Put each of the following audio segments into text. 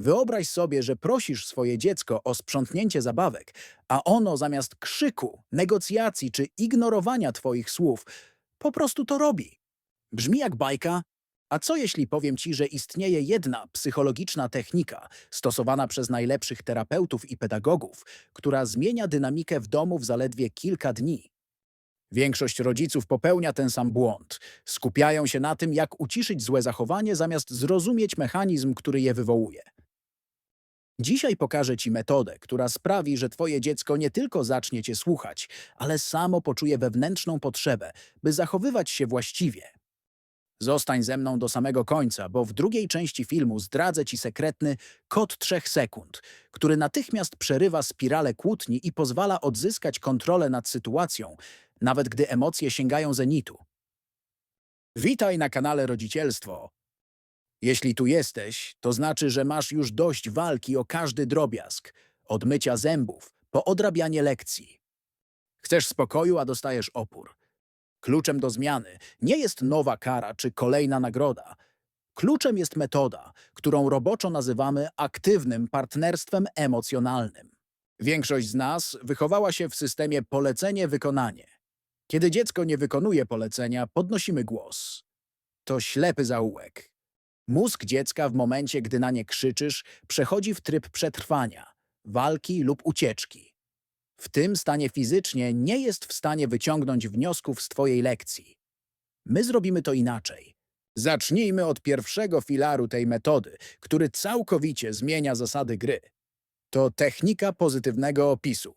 Wyobraź sobie, że prosisz swoje dziecko o sprzątnięcie zabawek, a ono zamiast krzyku, negocjacji czy ignorowania twoich słów, po prostu to robi. Brzmi jak bajka, a co jeśli powiem ci, że istnieje jedna psychologiczna technika, stosowana przez najlepszych terapeutów i pedagogów, która zmienia dynamikę w domu w zaledwie kilka dni? Większość rodziców popełnia ten sam błąd. Skupiają się na tym, jak uciszyć złe zachowanie, zamiast zrozumieć mechanizm, który je wywołuje. Dzisiaj pokażę Ci metodę, która sprawi, że Twoje dziecko nie tylko zacznie Cię słuchać, ale samo poczuje wewnętrzną potrzebę, by zachowywać się właściwie. Zostań ze mną do samego końca, bo w drugiej części filmu zdradzę Ci sekretny kod trzech sekund, który natychmiast przerywa spiralę kłótni i pozwala odzyskać kontrolę nad sytuacją, nawet gdy emocje sięgają zenitu. Witaj na kanale Rodzicielstwo. Jeśli tu jesteś, to znaczy, że masz już dość walki o każdy drobiazg, od mycia zębów po odrabianie lekcji. Chcesz spokoju, a dostajesz opór. Kluczem do zmiany nie jest nowa kara czy kolejna nagroda. Kluczem jest metoda, którą roboczo nazywamy aktywnym partnerstwem emocjonalnym. Większość z nas wychowała się w systemie polecenie-wykonanie. Kiedy dziecko nie wykonuje polecenia, podnosimy głos. To ślepy zaułek. Mózg dziecka w momencie, gdy na nie krzyczysz, przechodzi w tryb przetrwania, walki lub ucieczki. W tym stanie fizycznie nie jest w stanie wyciągnąć wniosków z Twojej lekcji. My zrobimy to inaczej. Zacznijmy od pierwszego filaru tej metody, który całkowicie zmienia zasady gry. To technika pozytywnego opisu.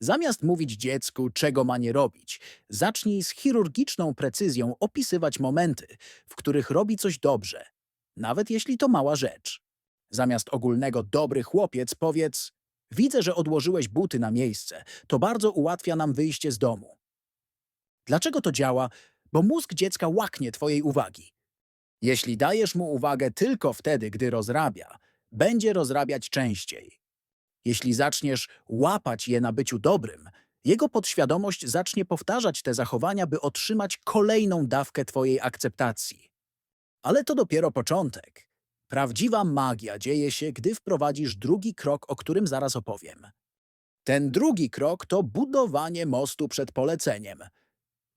Zamiast mówić dziecku, czego ma nie robić, zacznij z chirurgiczną precyzją opisywać momenty, w których robi coś dobrze, nawet jeśli to mała rzecz. Zamiast ogólnego dobry chłopiec powiedz Widzę, że odłożyłeś buty na miejsce. To bardzo ułatwia nam wyjście z domu. Dlaczego to działa? Bo mózg dziecka łaknie twojej uwagi. Jeśli dajesz mu uwagę tylko wtedy, gdy rozrabia, będzie rozrabiać częściej. Jeśli zaczniesz łapać je na byciu dobrym, jego podświadomość zacznie powtarzać te zachowania, by otrzymać kolejną dawkę twojej akceptacji. Ale to dopiero początek. Prawdziwa magia dzieje się, gdy wprowadzisz drugi krok, o którym zaraz opowiem. Ten drugi krok to budowanie mostu przed poleceniem.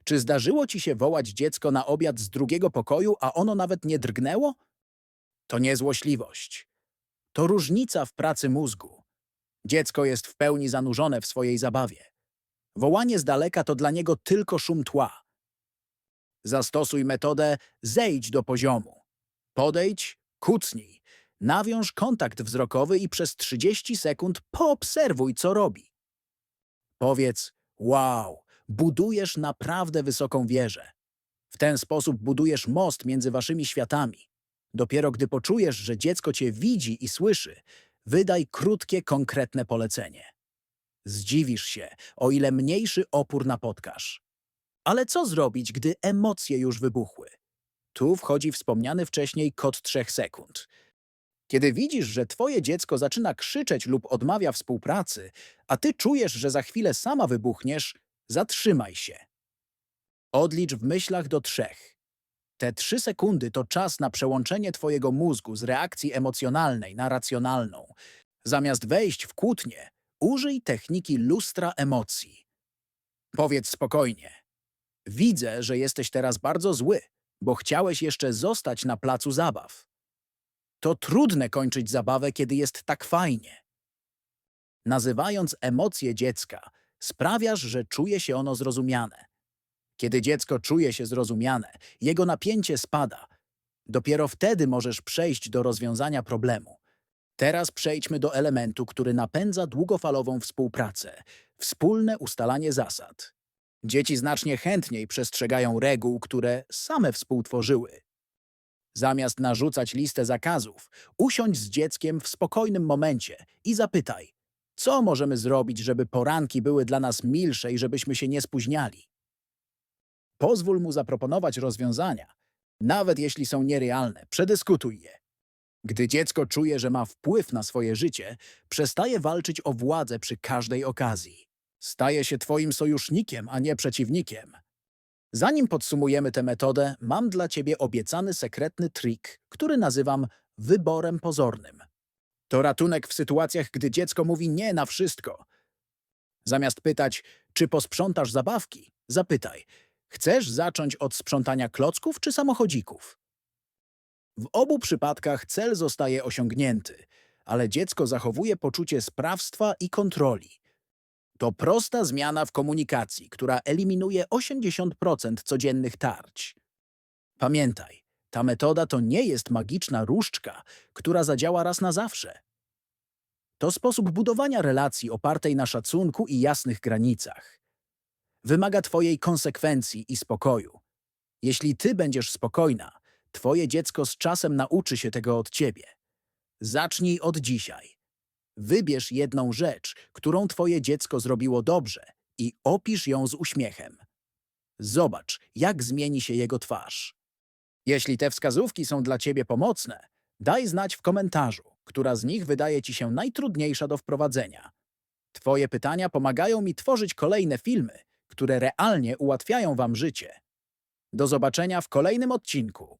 Czy zdarzyło ci się wołać dziecko na obiad z drugiego pokoju, a ono nawet nie drgnęło? To nie złośliwość. To różnica w pracy mózgu. Dziecko jest w pełni zanurzone w swojej zabawie. Wołanie z daleka to dla niego tylko szum tła. Zastosuj metodę zejdź do poziomu. Podejdź, kucnij, nawiąż kontakt wzrokowy i przez 30 sekund poobserwuj, co robi. Powiedz, wow, budujesz naprawdę wysoką wieżę. W ten sposób budujesz most między waszymi światami. Dopiero gdy poczujesz, że dziecko cię widzi i słyszy, wydaj krótkie, konkretne polecenie. Zdziwisz się, o ile mniejszy opór napotkasz. Ale co zrobić, gdy emocje już wybuchły? Tu wchodzi wspomniany wcześniej kod trzech sekund. Kiedy widzisz, że twoje dziecko zaczyna krzyczeć lub odmawia współpracy, a ty czujesz, że za chwilę sama wybuchniesz, zatrzymaj się. Odlicz w myślach do trzech. Te trzy sekundy to czas na przełączenie twojego mózgu z reakcji emocjonalnej na racjonalną. Zamiast wejść w kłótnię, użyj techniki lustra emocji. Powiedz spokojnie. Widzę, że jesteś teraz bardzo zły bo chciałeś jeszcze zostać na placu zabaw. To trudne kończyć zabawę, kiedy jest tak fajnie. Nazywając emocje dziecka, sprawiasz, że czuje się ono zrozumiane. Kiedy dziecko czuje się zrozumiane, jego napięcie spada. Dopiero wtedy możesz przejść do rozwiązania problemu. Teraz przejdźmy do elementu, który napędza długofalową współpracę wspólne ustalanie zasad. Dzieci znacznie chętniej przestrzegają reguł, które same współtworzyły. Zamiast narzucać listę zakazów, usiądź z dzieckiem w spokojnym momencie i zapytaj, co możemy zrobić, żeby poranki były dla nas milsze i żebyśmy się nie spóźniali. Pozwól mu zaproponować rozwiązania, nawet jeśli są nierealne, przedyskutuj je. Gdy dziecko czuje, że ma wpływ na swoje życie, przestaje walczyć o władzę przy każdej okazji. Staje się Twoim sojusznikiem, a nie przeciwnikiem. Zanim podsumujemy tę metodę, mam dla Ciebie obiecany sekretny trik, który nazywam wyborem pozornym. To ratunek w sytuacjach, gdy dziecko mówi nie na wszystko. Zamiast pytać, czy posprzątasz zabawki, zapytaj, chcesz zacząć od sprzątania klocków czy samochodzików? W obu przypadkach cel zostaje osiągnięty, ale dziecko zachowuje poczucie sprawstwa i kontroli. To prosta zmiana w komunikacji, która eliminuje 80% codziennych tarć. Pamiętaj, ta metoda to nie jest magiczna różdżka, która zadziała raz na zawsze. To sposób budowania relacji opartej na szacunku i jasnych granicach. Wymaga Twojej konsekwencji i spokoju. Jeśli Ty będziesz spokojna, Twoje dziecko z czasem nauczy się tego od Ciebie. Zacznij od dzisiaj. Wybierz jedną rzecz, którą Twoje dziecko zrobiło dobrze i opisz ją z uśmiechem. Zobacz, jak zmieni się jego twarz. Jeśli te wskazówki są dla Ciebie pomocne, daj znać w komentarzu, która z nich wydaje Ci się najtrudniejsza do wprowadzenia. Twoje pytania pomagają mi tworzyć kolejne filmy, które realnie ułatwiają Wam życie. Do zobaczenia w kolejnym odcinku.